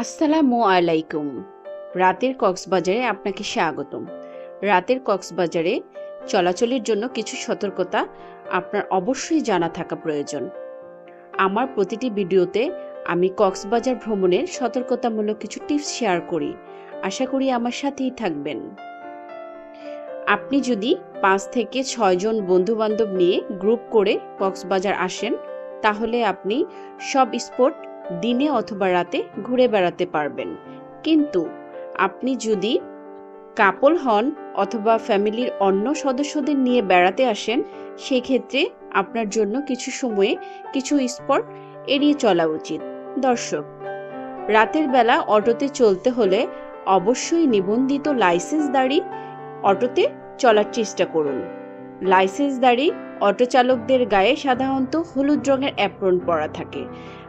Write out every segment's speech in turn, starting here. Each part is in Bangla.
আসসালামু আলাইকুম। রাতের কক্সবাজারে আপনাকে স্বাগতম। রাতের কক্সবাজারে চলাচলের জন্য কিছু সতর্কতা আপনার অবশ্যই জানা থাকা প্রয়োজন। আমার প্রতিটি ভিডিওতে আমি কক্সবাজার ভ্রমণের সতর্কতামূলক কিছু টিপস শেয়ার করি। আশা করি আমার সাথেই থাকবেন। আপনি যদি পাঁচ থেকে ছয়জন বন্ধু বান্ধব নিয়ে গ্রুপ করে কক্সবাজার আসেন, তাহলে আপনি সব স্পট দিনে অথবা রাতে ঘুরে বেড়াতে পারবেন। কিন্তু আপনি যদি কাপল হন অথবা ফ্যামিলির অন্য সদস্যদের নিয়ে বেড়াতে আসেন, সেক্ষেত্রে আপনার জন্য কিছু সময়ে কিছু স্পট এড়িয়ে চলা উচিত। দর্শক, রাতের বেলা অটোতে চলতে হলে অবশ্যই নিবন্ধিত লাইসেন্সদারি অটোতে চলার চেষ্টা করুন। লাইসেন্সদারি অটো চালকদের গায়ে সাধারণত হলুদ রঙের অ্যাপ্রন পরা থাকে।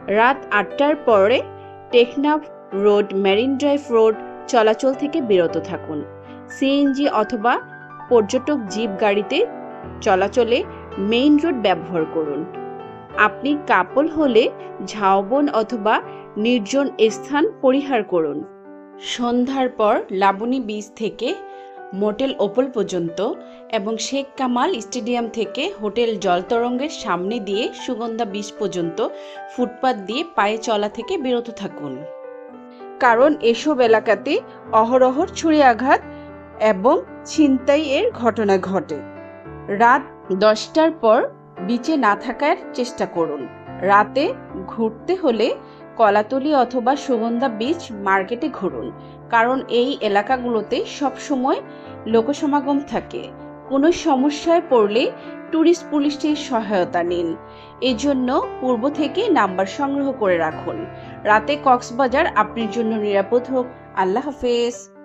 রাত আটটার পরে Teknaf road, marine drive road চলাচল থেকে বিরত থাকুন। সিএনজি অথবা পর্যটক জিপ গাড়িতে চলাচলে মেইন রোড ব্যবহার করুন। আপনি কাপল হলে ঝাউবন অথবা নির্জন স্থান পরিহার করুন। সন্ধ্যার পর লাবণী বীজ থেকে মোটেল ওপল পর্যন্ত এবং শেখ কামাল স্টেডিয়াম থেকে হোটেল জলতরঙ্গের সামনে দিয়ে সুগন্ধা বীচ পর্যন্ত ফুটপাত দিয়ে পায়ে চলা থেকে বিরত থাকুন। কারণ এসব এলাকাতে অহরহর ছুরি আঘাত এবং ছিনতাইয়ের ঘটনা ঘটে। রাত দশটার পর বিচে না থাকার চেষ্টা করুন। রাতে ঘুরতে হলে কলাতলি অথবা সুগন্ধা বীচ মার্কেটে ঘুরুন, কারণ এই এলাকাগুলোতে সবসময় লোকসমাগম থাকে। কোনো সমস্যায় পড়লে ট্যুরিস্ট পুলিশের সহায়তা নিন। এজন্য পূর্ব থেকে নাম্বার সংগ্রহ করে রাখুন। রাতে কক্সবাজার, আপনার জন্য নিরাপদ হোক। আল্লাহ হাফেজ।